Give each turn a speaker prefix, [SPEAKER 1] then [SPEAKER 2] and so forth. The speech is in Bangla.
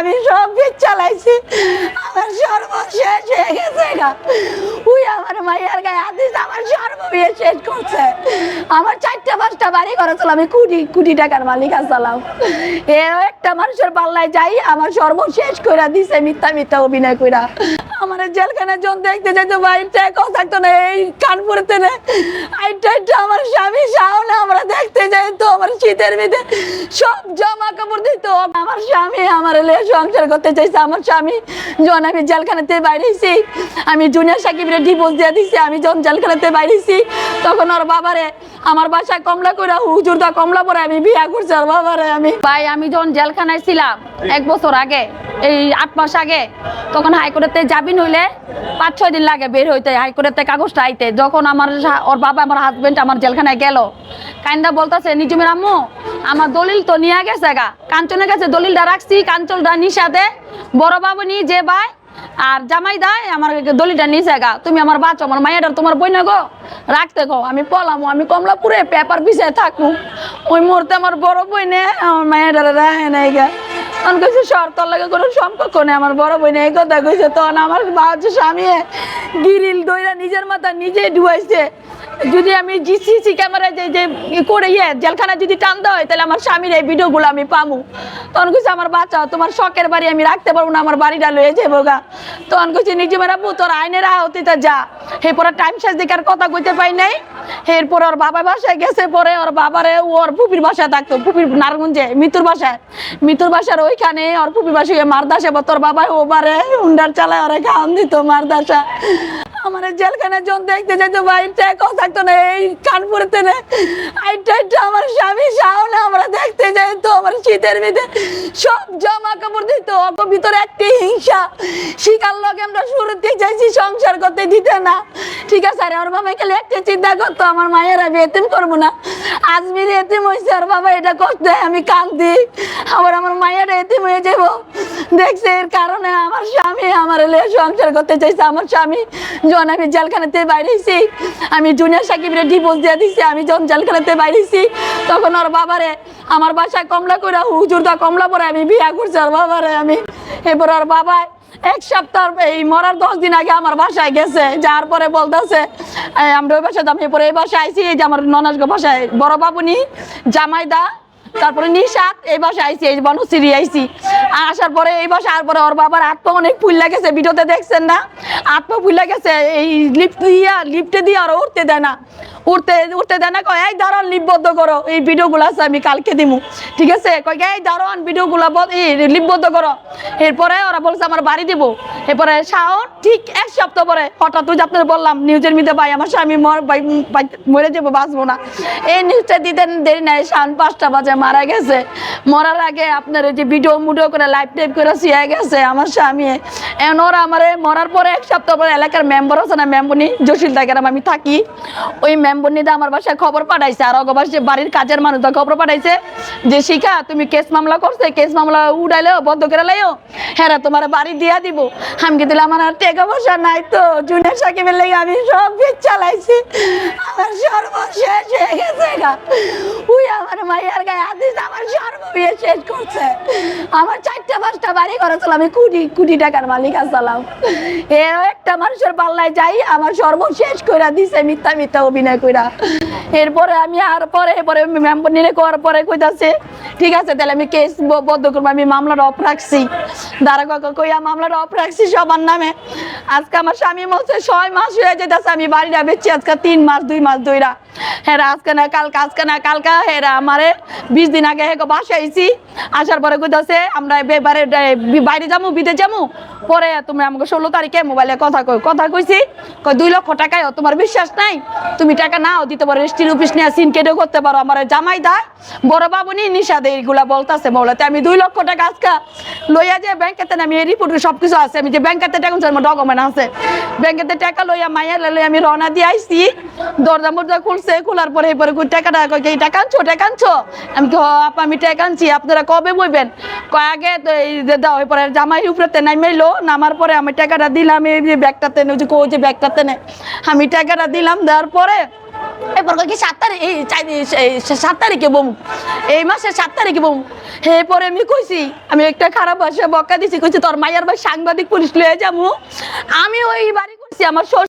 [SPEAKER 1] আমি সব চালাইছি। আমার হয়ে গেছে আমার মাইয়ার গায়ে দিছে আমার সর্ববিয়ে শেষ করছে। আমার চারটা পাঁচটা বাড়ি আমি টাকার মালিক আসলাম একটা মানুষের পাল্লায় যাই, আমার কইরা দিছে মিথ্যা মিথ্যা অভিনয় কইরা। আমার জেলখানায় জন দেখতে যাইতো বাড়িটা কথা থাকতো না, এই কানপুরেতে না। আমার স্বামী, শাওনা, আমরা দেখতে যাই তো আমার শীতের ভিতরে সব জামা দিত, আমার স্বামী আমার সংসার করতে চাইছে, আমার স্বামী যখন আমি জেলখানাতে বাইরেছি, আমি সাকিবের ডিভোর্স দিয়ে দিছি, আমি যখন জেলখানাতে বাইরেছি, তখন ওর বাবারে, আমার বাসায় কমলা করে কমলা পরে আমি বিয়া করছি, ওর বাবারে আমি।
[SPEAKER 2] ভাই, আমি যখন জেলখানায় ছিলাম, এক বছর আগে, এই আট মাস আগে, তখন হাইকোর্টেতে যাবি নইলে পাঁচ ছয় দিন লাগে বের হইতে, হাইকোর্টেতে কাগজটা আইতে। যখন আমার ওর বাবা, আমার হাজবেন্ড আমার জেলখানায় গেল, কাইন্দা বলতেছে, নিজুমের আম্মু, আমার দলিল তো নিয়ে গেছে গা। কাঞ্চনে কাছে দলিলটা রাখছি কাঞ্চলটা নিশাতে বড় বাবু নি যে ভাই আর জামাই দায় আমার দলিলটা নিছে গা। তুমি আমার বাচ্চা, আমার মায়ের তোমার বই না গো। রাখতে গো আমি পলাম, আমি কমলাপুরে পেপার পিছিয়ে থাকব ওই মুহূর্তে আমার বড় বই নে আমার মায়ের রাখে নাই গা। তখন কইছে, সর, তোর লাগে কোনো সম্পর্ক নেই, আমার বড় বই এই কথা কইছে। তখন আমার বাচ্চা স্বামী গিরিল দইরা নিজের মাথা নিজে ডুবাইছে। যদি আমি জিসিসি ক্যামেরা যে যে করে ইয়ে জেলখানা যদি টান দেওয়া হয়, তাহলে আমার স্বামীর এই ভিডিওগুলো আমি পামু। তখন কইছে, আমার বাচ্চা তোমার শখের বাড়ি আমি রাখতে পারব না, আমার বাড়িটা লয়ে যাব গা। তখন কইছে, নিজে মেরা তোর আইনের আহতিতে যা। এরপরে টাইম শেষ দিকার কথা কইতে পাই নাই। এরপর ওর বাবা বাসায় গেছে, পরে ওর বাবারে ওর পুপির বাসায় থাকতো পুপির নারগঞ্জে মিতুর বাসায়। মিতুর বাসার ওইখানে ওর পুপির বাসায় মারদাসে তোর বাবা ও বারে হুন্ডার চালায়, ওরে খাওয়ান দিত মারদাসা আমার জেলখানে জন দেখতে যেত বাইরটা থাকতো না, এই কানপুরেতে না। আইটা আইটা, আমার স্বামী শাওনা আমরা দেখতে যাই তো, আমার শীতের ভিতরে সব জামা কাপড় দিত অত ভিতরে একটি হিংসা। শিকার লগে আমরা শুরুতে চাইছি সংসার করতে দিতে না। ঠিক আছে, আরে ওর বাবা খালি একটা চিন্তা করতো, আমার মায়ের আমি এতিম করব না। আজমির এতিম হয়েছে ওর বাবা এটা করতে, আমি কান্দি। আবার আমার মায়ের এতিম হয়ে যাব। দেখছে এর কারণে আমার স্বামী আমার সংসার করতে চাইছে। আমার স্বামী যখন আমি জেলখানাতে বাইরেছি, আমি জুনিয়র সাকিবের ডিভোর্স দিয়ে দিছি, আমি যখন জেলখানাতে বাইরেছি, তখন ওর বাবারে, আমার বাসায় কমলা করে হুজুর দা কমলা পরে আমি বিয়া করছি ওর বাবারে আমি। এরপর ওর বাবা এক সপ্তাহ এই মরার দশ দিন আগে আমার বাসায় গেছে। যার পরে বলতেছে আমরা ওই বাসায় দাম এরপরে এই বাসায় আইসি এই যে আমার ননাসগ বাসায়, বড় বাবুনি, জামাইদা তারপরে নিশাত এই বাসায় আইসি এই বনশ্রী আইসি আসার পরে এই বাসায় আর পরে ওর বাবার পা অনেক ফুল্লা গেছে, ভিডিওতে দেখছেন না? হাত পা ফুল্লা গেছে, এই লিফট দিয়া লিফটে দিয়ে আর উঠতে দেয় না। উঠতে উঠতে দেয় না, কয়, এই দাঁড়ান লিপবদ্ধ করো, এই ভিডিওগুলো আছে, আমি কালকে দিমু। ঠিক আছে? কয়, এই দাঁড়ান, ভিডিওগুলো লিপবদ্ধ করো। এরপরে ওরা বলছে, আমার বাড়ি দিব। এরপরে শাওন, ঠিক এক সপ্তাহ পরে, হঠাৎ ওই আপনার বললাম নিউজের মধ্যে ভাই, আমার স্বামী মর, ভাই মরে যাব, বাঁচবো না। এই নিউজটা দিতে দেরি নাই শান পাঁচটা বাজে, মারা গেছে। মরার আগে আপনার ওই যে ভিডিও মুডিও করে লাইভ টাইপ করে শিয়া গেছে। আমার স্বামী, এখন ওরা আমার মরার পরে এক সপ্তাহ পরে এলাকার মেম্বার আছে না মেম্বনি জসিল গ্রাম আমি থাকি। ওই মেম্বনিতে আমার বাসায় খবর পাঠাইছে আর অগবাসে বাড়ির কাজের মানুষ খবর পাঠাইছে যে, শিখা, তুমি কেস মামলা করছে কেস মামলা উড়াইলেও, বন্ধ করে লাইও। হ্যাঁ তোমার বাড়ি দিয়া দিব। আমি কি দিলাম আমার আর টাকা পয়সা নাই তো জুনিয়র সাকিবের লেগে আমি সব চালাইছি। আমার সর্বশেষ হয়ে গেছে গায়ে আমার সর্ববিয়ে শেষ করছে। আমার চারটা পাঁচটা বাড়ি আমি কোটি কোটি টাকার মালিক একটা মানুষের পাল্লায় যাই, আমার কইরা দিছে, মিথ্যা মিথ্যা অভিনয় কইরা। এরপরে আমি আর পরে পরে মেম্বার নিলে করার পরে কইতাছে, ঠিক আছে, তাহলে আমি কেস বদ্ধ করব, আমি মামলাটা অফ রাখছি। দাঁড়া কইয়া, মামলাটা অফ রাখছি সবার নামে? আজকে আমার স্বামী বলছে, ছয় মাস হয়ে যেতেছে আমি বাড়িটা বেচছি আজকে তিন মাস, দুই মাস দুইরা হেরা আজকে না, কালকে, আজকে না, কালকা, হেরা আমারে বিশ দিন আগে হেগো বাসায় আসার পরে কইতাছে, আমরা এবারে বাইরে যাব বিদে যাব পরে তুমি আমাকে ষোলো তারিখে মোবাইলে কথা কই কথা কইছি। কই, দুই লক্ষ টাকায় তোমার বিশ্বাস নাই? তুমি টাকা নাও, দিতে পারো রেজিস্ট্রি অফিস নিয়ে সিন কেটেও করতে পারো, আমার জামাই দা বড় বাবুনি নিশা দে এইগুলা বলতাছে বলতে আমি দুই লক্ষ টাকা আজকে লইয়া যে ব্যাংকেতে আমি রিপোর্ট সব কিছু আছে, আমি যে ব্যাংকেতে টাকা আমার ডকুমেন্ট আছে। ব্যাংকেতে টাকা লইয়া মাইয়া লই আমি রওনা দিয়ে আইছি। দরজা মরজা খুলছে, খোলার পরে এরপরে কই টাকাটা কই এই টাকা আনছো টাকা আনছো? আমি কি আপা, আমি টাকা আনছি, আপনারা কবে বইবেন? কয় আগে তো এই দাও, এরপরে জামাই উপরেতে নাইমাইলো নামার পরে আমি টাকাটা দিলাম, এই ব্যাগটাতে ওই যে ব্যাগটাতে নে, আমি টাকাটা দিলাম, দেওয়ার পরে
[SPEAKER 1] এরপর কি সাত তারিখ, এই সাত তারিখে বম এই মাসের সাত তারিখে বম হে, পরে আমি কইছি, আমি একটা খারাপ ভাষা বকা দিছি, কইছি তোর মায়ের ভাই সাংবাদিক পুলিশ লয়ে যাব। আমি ওই বাড়ি করছি আমার